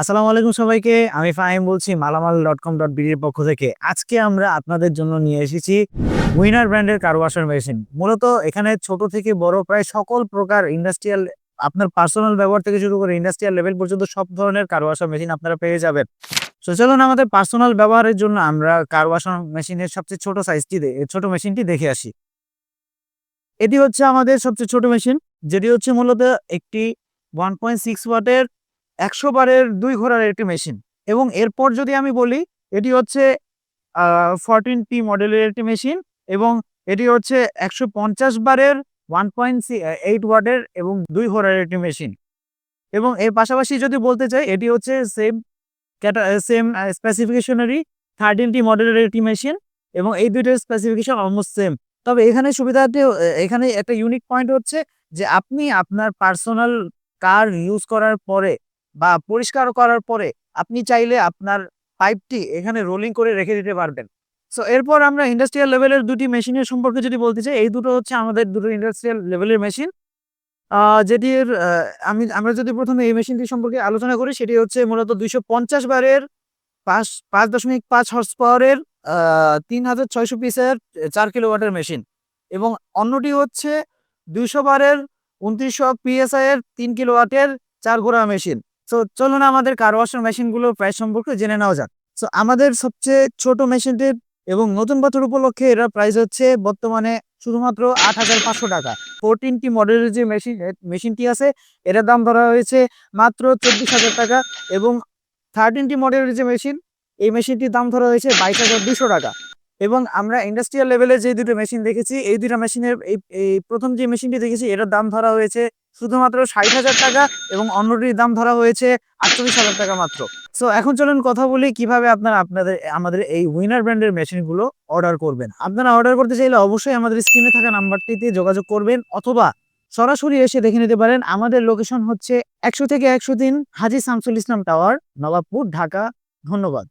আসসালামু আলাইকুম সবাইকে, আমি ফাহিম বলছি মালামাল ডট কম ডট বিডির পক্ষ থেকে। আজকে আমরা আপনাদের জন্য নিয়ে এসেছি উইনার ব্র্যান্ডের কার ওয়াশার মেশিন। মূলত এখানে ছোট থেকে বড় প্রায় সকল প্রকার ইন্ডাস্ট্রিয়াল, আপনার পার্সোনাল ব্যবহার থেকে শুরু করে ইন্ডাস্ট্রিয়াল লেভেল পর্যন্ত সব ধরনের কার ওয়াশার মেশিন আপনারা পেয়ে যাবেন। তো চলুন আমাদের পার্সোনাল ব্যবহারের জন্য আমরা কার ওয়াশার মেশিনের সবচেয়ে ছোট সাইজটি ছোট মেশিনটি দেখে আসি। এটি হচ্ছে আমাদের সবচেয়ে ছোট মেশিন, যেটি হচ্ছে মূলত একটি ওয়ান পয়েন্ট সিক্স ওয়াটের একশো বারের দুই ঘোড়ার একটি মেশিন। এবং এরপর যদি আমি বলি, এটি হচ্ছে ফরটিন টি মডেলের একটি মেশিন এবং এটি হচ্ছে একশো পঞ্চাশ বারের ওয়ান পয়েন্ট এইট ওয়াটের এবং দুই ঘোড়ার একটি মেশিন। এবং এর পাশাপাশি যদি বলতে চাই, এটি হচ্ছে সেম ক্যাটা সেম স্পেসিফিকেশনেরই থার্টিন টি মডেলের একটি মেশিন এবং এই দুইটার স্পেসিফিকেশন অলমোস্ট সেম তবে এখানে সুবিধাতে এখানে একটা ইউনিক পয়েন্ট হচ্ছে যে আপনি আপনার পার্সোনাল কার ইউজ করার পরে বা পরিষ্কার করার পরে আপনি চাইলে আপনার পাইপটি এখানে রোলিং করে রেখে দিতে পারবেন। সো এরপর আমরা ইন্ডাস্ট্রিয়াল লেভেলের দুটি মেশিনের সম্পর্কে যদি বলতে চাই, এই দুটো হচ্ছে আমাদের দুটো ইন্ডাস্ট্রিয়াল লেভেলের মেশিন যেটির আমি, আমরা যদি প্রথমে এই মেশিনটি সম্পর্কে আলোচনা করি, সেটি হচ্ছে মূলত দুইশো পঞ্চাশ বারের পাঁচ পাঁচ দশমিক পাঁচ হর্স পাওয়ারের তিন হাজার ছয়শো পিসের চার কিলোওয়াটের মেশিন এবং অন্যটি হচ্ছে দুইশো বারের উনত্রিশশো পিএসআই এর তিন কিলোওয়াটের চার ঘোড়া মেশিন তো চলুন আমাদের কার ওয়াশার মেশিনগুলোর প্রাইস সম্পর্কে জেনে নেওয়া যাক। তো আমাদের সবচেয়ে ছোট মেশিনটির এবং নতুন বছর উপলক্ষে এর প্রাইস হচ্ছে বর্তমানে শুধুমাত্র আট হাজার পাঁচশো টাকা। ফোরটিনটি মডেলের যে মেশিন মেশিনটি আছে, এটার দাম ধরা হয়েছে মাত্র চব্বিশ হাজার টাকা এবং থার্টিনটি মডেলের যে মেশিন এই মেশিনটির দাম ধরা হয়েছে বাইশ হাজার দুশো টাকা। এবং আমরা ইন্ডাস্ট্রিয়াল লেভেলে যে দুটো মেশিন দেখেছি, এই দুটো মেশিনের এই প্রথম যে মেশিনটি দেখেছি, এটার দাম ধরা হয়েছে শুধুমাত্র ষাট হাজার টাকা এবং অন্যটির দাম ধরা হয়েছে আটচল্লিশ হাজার টাকা মাত্র। সো এখন চলুন কথা বলি কীভাবে আপনারা আপনাদের, আমাদের এই উইনার ব্র্যান্ডের মেশিনগুলো অর্ডার করবেন। আপনারা অর্ডার করতে চাইলে অবশ্যই আমাদের স্ক্রিনে থাকা নাম্বারটিতে যোগাযোগ করবেন অথবা সরাসরি এসে দেখে নিতে পারেন। আমাদের লোকেশন হচ্ছে একশো থেকে একশো দিন হাজি শামসুল ইসলাম টাওয়ার নবাবপুর, ঢাকা। ধন্যবাদ।